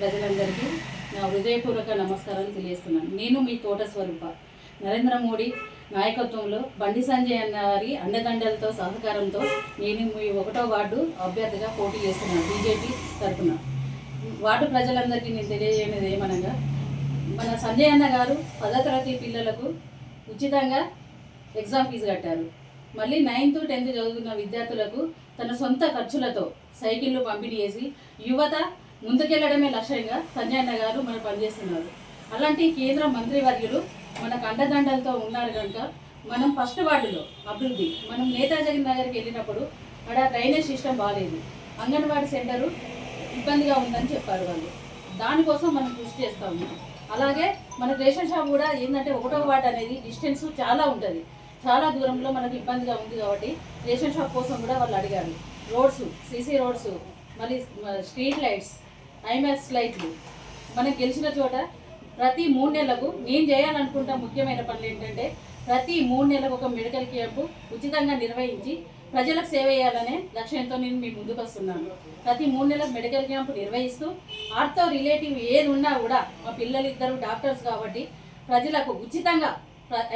ప్రజలందరికీ నా హృదయపూర్వక నమస్కారాలు తెలియజేస్తున్నాను. నేను మీ తోట స్వరూప. నరేంద్ర మోడీ నాయకత్వంలో బండి సంజయ్ అన్న అండదండలతో సహకారంతో నేను మీ ఒకటో వార్డు అభ్యర్థిగా పోటీ చేస్తున్నాను బీజేపీ తరఫున. వార్డు ప్రజలందరికీ నేను తెలియజేయనిది ఏమనగా మన సంజయ్ అన్న గారు పదో తరగతి పిల్లలకు ఉచితంగా ఎగ్జామ్ ఫీజు కట్టారు. మళ్ళీ నైన్త్ టెన్త్ చదువుతున్న విద్యార్థులకు తన సొంత ఖర్చులతో సైకిళ్ళు పంపిణీ చేసి యువత ముందుకెళ్ళడమే లక్ష్యంగా సంజయ్ గారు మనం పనిచేస్తున్నారు. అలాంటి కేంద్ర మంత్రివర్యులు మనకు అండదండలతో ఉన్నారు కనుక మనం ఫస్ట్ వార్డులో అభివృద్ధి మనం నేతాజీ నగర్కి వెళ్ళినప్పుడు అక్కడ డ్రైనేజ్ సిస్టమ్ బాగాలేదు అంగన్వాడీ సెంటరు ఇబ్బందిగా ఉందని చెప్పారు వాళ్ళు. దానికోసం మనం కృషి చేస్తూ ఉన్నాం. అలాగే మన రేషన్ షాప్ కూడా ఏంటంటే ఒకటో వార్డు అనేది డిస్టెన్స్ చాలా ఉంటుంది. చాలా దూరంలో మనకు ఇబ్బందిగా ఉంది కాబట్టి రేషన్ షాప్ కోసం కూడా వాళ్ళు అడిగారు. రోడ్స్ సీసీ రోడ్స్ మళ్ళీ స్ట్రీట్ లైట్స్ ఐమాక్స్ లైట్లు మనం గెలిచిన చోట ప్రతి మూడు నెలలకు నేను చేయాలనుకుంటా ముఖ్యమైన పనులు ఏంటంటే ప్రతి మూడు నెలలకు ఒక మెడికల్ క్యాంపు ఉచితంగా నిర్వహించి ప్రజలకు సేవ చేయాలనే లక్ష్యంతో నేను మీ ముందుకు వస్తున్నాను. ప్రతి మూడు నెలలకు మెడికల్ క్యాంపు నిర్వహిస్తూ ఆర్థో రిలేటివ్ ఏది ఉన్నా కూడా మా పిల్లలు ఇద్దరు డాక్టర్స్ కాబట్టి ప్రజలకు ఉచితంగా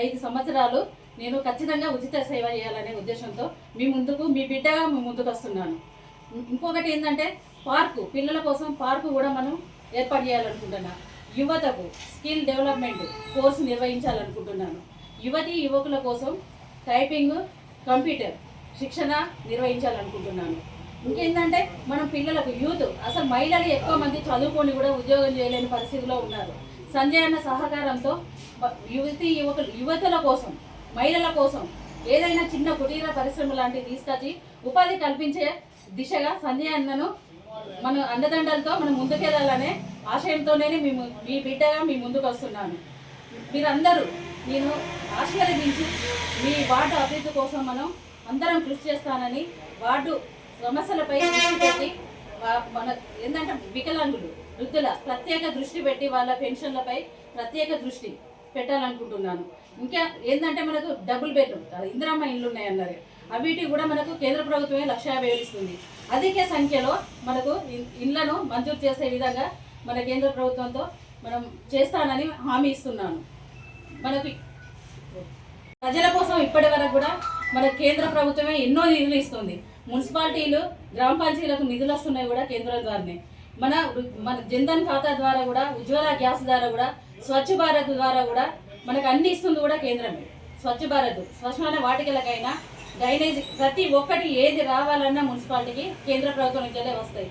ఐదు సంవత్సరాలు నేను ఖచ్చితంగా ఉచిత సేవ చేయాలనే ఉద్దేశంతో మీ ముందుకు మీ బిడ్డగా మీ ముందుకు వస్తున్నాను. ఇంకొకటి ఏంటంటే పార్కు పిల్లల కోసం పార్కు కూడా మనం ఏర్పాటు చేయాలనుకుంటున్నాను యువతకు స్కిల్ డెవలప్మెంట్ కోర్సు నిర్వహించాలనుకుంటున్నాను. యువతి యువకుల కోసం టైపింగ్ కంప్యూటర్ శిక్షణ నిర్వహించాలనుకుంటున్నాను. ఇంకేంటంటే మనం పిల్లలకు యూత్ అసలు మహిళలు ఎక్కువ మంది చదువుకొని కూడా ఉద్యోగం చేయలేని పరిస్థితిలో ఉన్నారు. సంజయ్ అన్న సహకారంతో యువతి యువకులు యువతుల కోసం మహిళల కోసం ఏదైనా చిన్న కుటీర పరిశ్రమ లాంటివి తీసుకొచ్చి ఉపాధి కల్పించే దిశగా సంజయ్ అన్నను మన అండదండలతో మనం ముందుకెళ్ళాలనే ఆశయంతోనే మేము మీ బిడ్డగా మీ ముందుకు వస్తున్నాను. మీరందరూ నేను ఆశీర్వదించి మీ వార్డు అభివృద్ధి కోసం మనం అందరం కృషి చేస్తానని వార్డు సమస్యలపై దృష్టి పెట్టి మన ఏంటంటే వికలాంగులు వృద్ధుల ప్రత్యేక దృష్టి పెట్టి వాళ్ళ పెన్షన్లపై ప్రత్యేక దృష్టి. పెట్టాలనుకుంటున్నాను. ఇంకా ఏంటంటే మనకు డబుల్ బెడ్రూమ్ ఇందిరామ్మ ఇళ్ళు ఉన్నాయి అన్నారు అవిటి కూడా మనకు కేంద్ర ప్రభుత్వమే లక్ష యాభై ఇస్తుంది. అధిక సంఖ్యలో మనకు ఇ- ఇళ్ళను మంజూరు చేసే విధంగా మన కేంద్ర ప్రభుత్వంతో మనం చేస్తానని హామీ ఇస్తున్నాను. మనకు ప్రజల కోసం ఇప్పటి వరకు కూడా మన కేంద్ర ప్రభుత్వమే ఎన్నో నిధులు ఇస్తుంది. మున్సిపాలిటీలు గ్రామ పంచాయతీలకు నిధులు వస్తున్నాయి కూడా కేంద్రం ద్వారానే. మన మన జన్ధన్ ఖాతా ద్వారా కూడా ఉజ్వల గ్యాస్ ద్వారా కూడా స్వచ్ఛ భారత్ ద్వారా కూడా మనకు అన్ని ఇస్తుంది కూడా కేంద్రమే. స్వచ్ఛ భారత్ స్వచ్ఛమైన వాటికలకైనా డ్రైనేజ్ ప్రతి ఒక్కటి ఏది రావాలన్నా మున్సిపాలిటీకి కేంద్ర ప్రభుత్వం నుంచే వస్తాయి.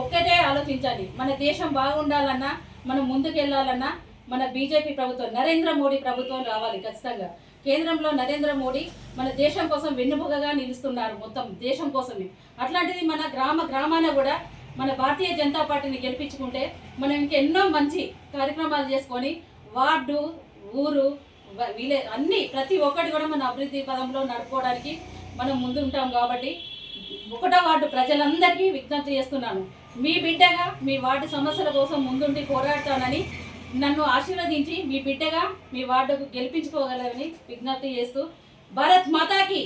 ఒక్కటే ఆలోచించాలి. మన దేశం బాగుండాలన్నా మనం ముందుకెళ్ళాలన్నా మన బీజేపీ ప్రభుత్వం నరేంద్ర మోడీ ప్రభుత్వం రావాలి ఖచ్చితంగా. కేంద్రంలో నరేంద్ర మోడీ మన దేశం కోసం వెన్నుముకగా నిలుస్తున్నారు మొత్తం దేశం కోసమే. అట్లాంటిది మన గ్రామ గ్రామాన కూడా మన భారతీయ జనతా పార్టీని గెలిపించుకుంటే మనం ఇంకెన్నో మంచి కార్యక్రమాలు చేసుకొని వార్డు ఊరు వీలే విలే అన్ని ప్రతి ఒక్కటి కూడా మన అభివృద్ధి పదంలో నడుపుకోవడానికి మనం ముందుంటాం కాబట్టి ఒకటో వార్డు ప్రజలందరికీ విజ్ఞప్తి చేస్తున్నాను. మీ బిడ్డగా మీ వార్డు సమస్యల కోసం ముందుండి పోరాడతానని నన్ను ఆశీర్వదించి మీ బిడ్డగా మీ వార్డుకు గెలిపించుకోగలరని విజ్ఞప్తి చేస్తూ భారత్ మాతాకి